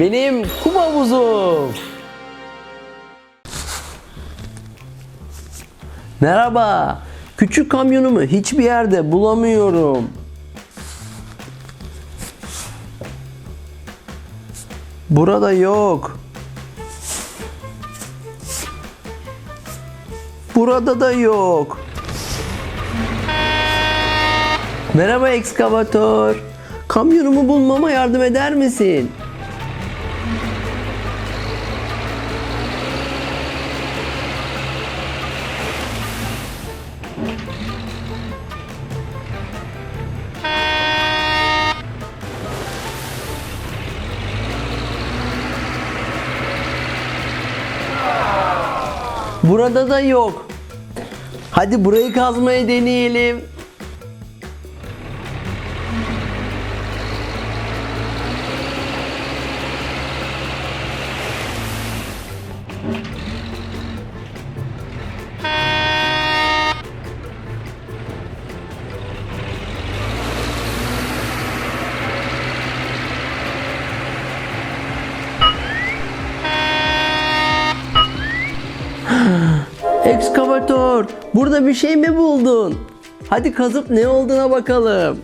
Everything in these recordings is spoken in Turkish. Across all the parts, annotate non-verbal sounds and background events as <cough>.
benim kum havuzum. Merhaba. Küçük kamyonumu hiçbir yerde bulamıyorum. Burada yok. Burada da yok. Merhaba ekskavatör. Kamyonumu bulmama yardım eder misin? Burada da yok. Hadi burayı kazmaya deneyelim. Ekskavatör, burada bir şey mi buldun? Hadi kazıp ne olduğuna bakalım.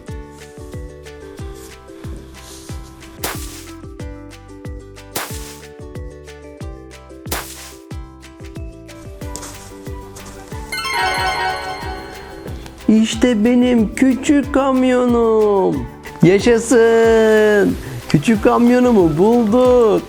İşte benim küçük kamyonum. Yaşasın. Küçük kamyonumu bulduk.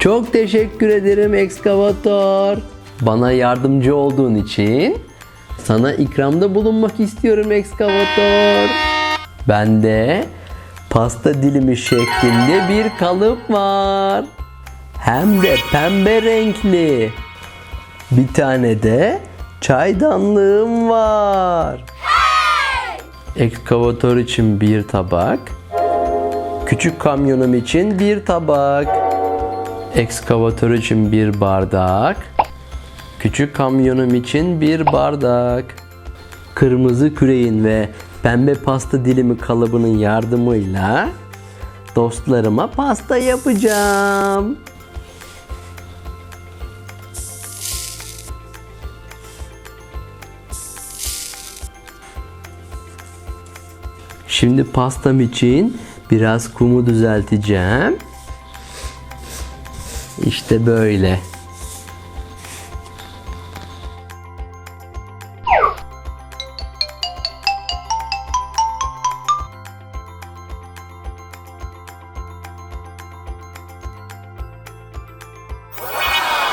Çok teşekkür ederim ekskavatör. Bana yardımcı olduğun için sana ikramda bulunmak istiyorum ekskavatör. Bende pasta dilimi şeklinde bir kalıp var. Hem de pembe renkli. Bir tane de çaydanlığım var. Ekskavatör için bir tabak. Küçük kamyonum için bir tabak. Ekskavatör için bir bardak. Küçük kamyonum için bir bardak. Kırmızı küreğin ve pembe pasta dilimi kalıbının yardımıyla dostlarıma pasta yapacağım. Şimdi pastam için biraz kumu düzelteceğim. İşte böyle.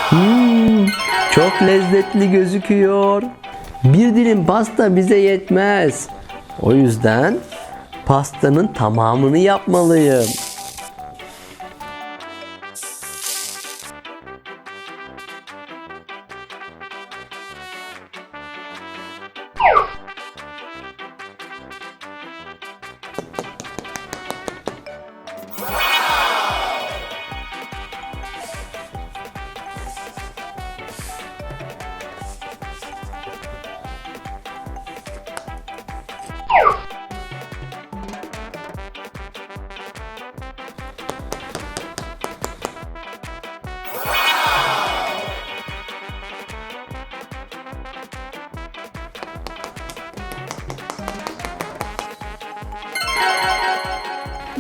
Hmm, çok lezzetli gözüküyor. Bir dilim pasta bize yetmez. O yüzden pastanın tamamını yapmalıyım.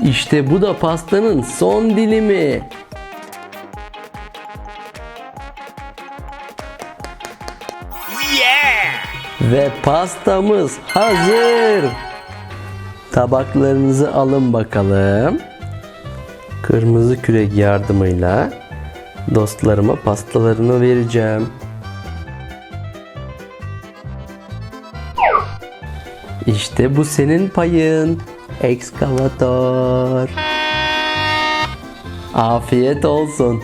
İşte bu da pastanın son dilimi. Ve pastamız hazır. Tabaklarınızı alın bakalım. Kırmızı kürek yardımıyla dostlarıma pastalarını vereceğim. İşte bu senin payın. Ekskavatör. Afiyet olsun.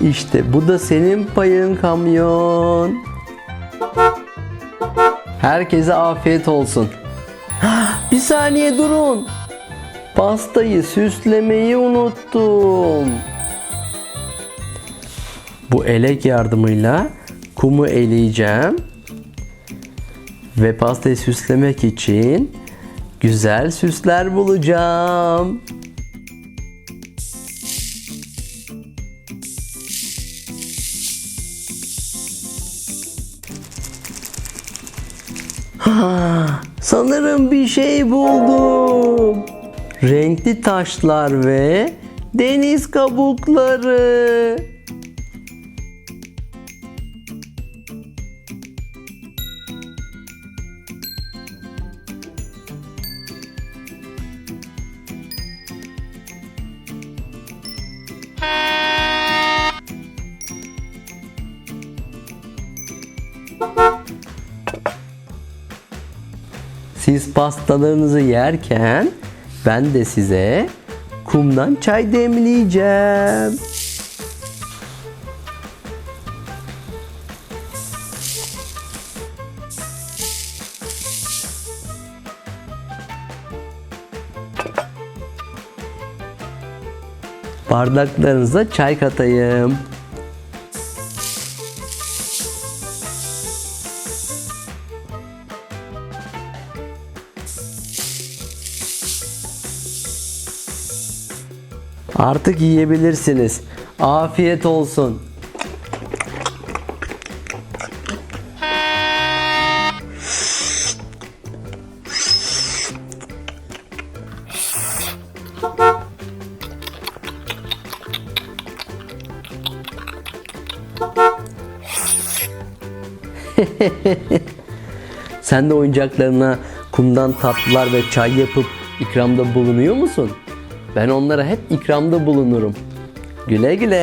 İşte bu da senin payın kamyon. Herkese afiyet olsun. Bir saniye durun. Pastayı süslemeyi unuttum. Bu elek yardımıyla kumu eleyeceğim. Ve pastayı süslemek için güzel süsler bulacağım. Ha, sanırım bir şey buldum. Renkli taşlar ve deniz kabukları. Siz pastalarınızı yerken ben de size kumdan çay demleyeceğim. Bardaklarınıza çay katayım. Artık yiyebilirsiniz. Afiyet olsun. <laughs> Sen de oyuncaklarına kumdan tatlılar ve çay yapıp ikramda bulunuyor musun? Ben onlara hep ikramda bulunurum. Güle güle.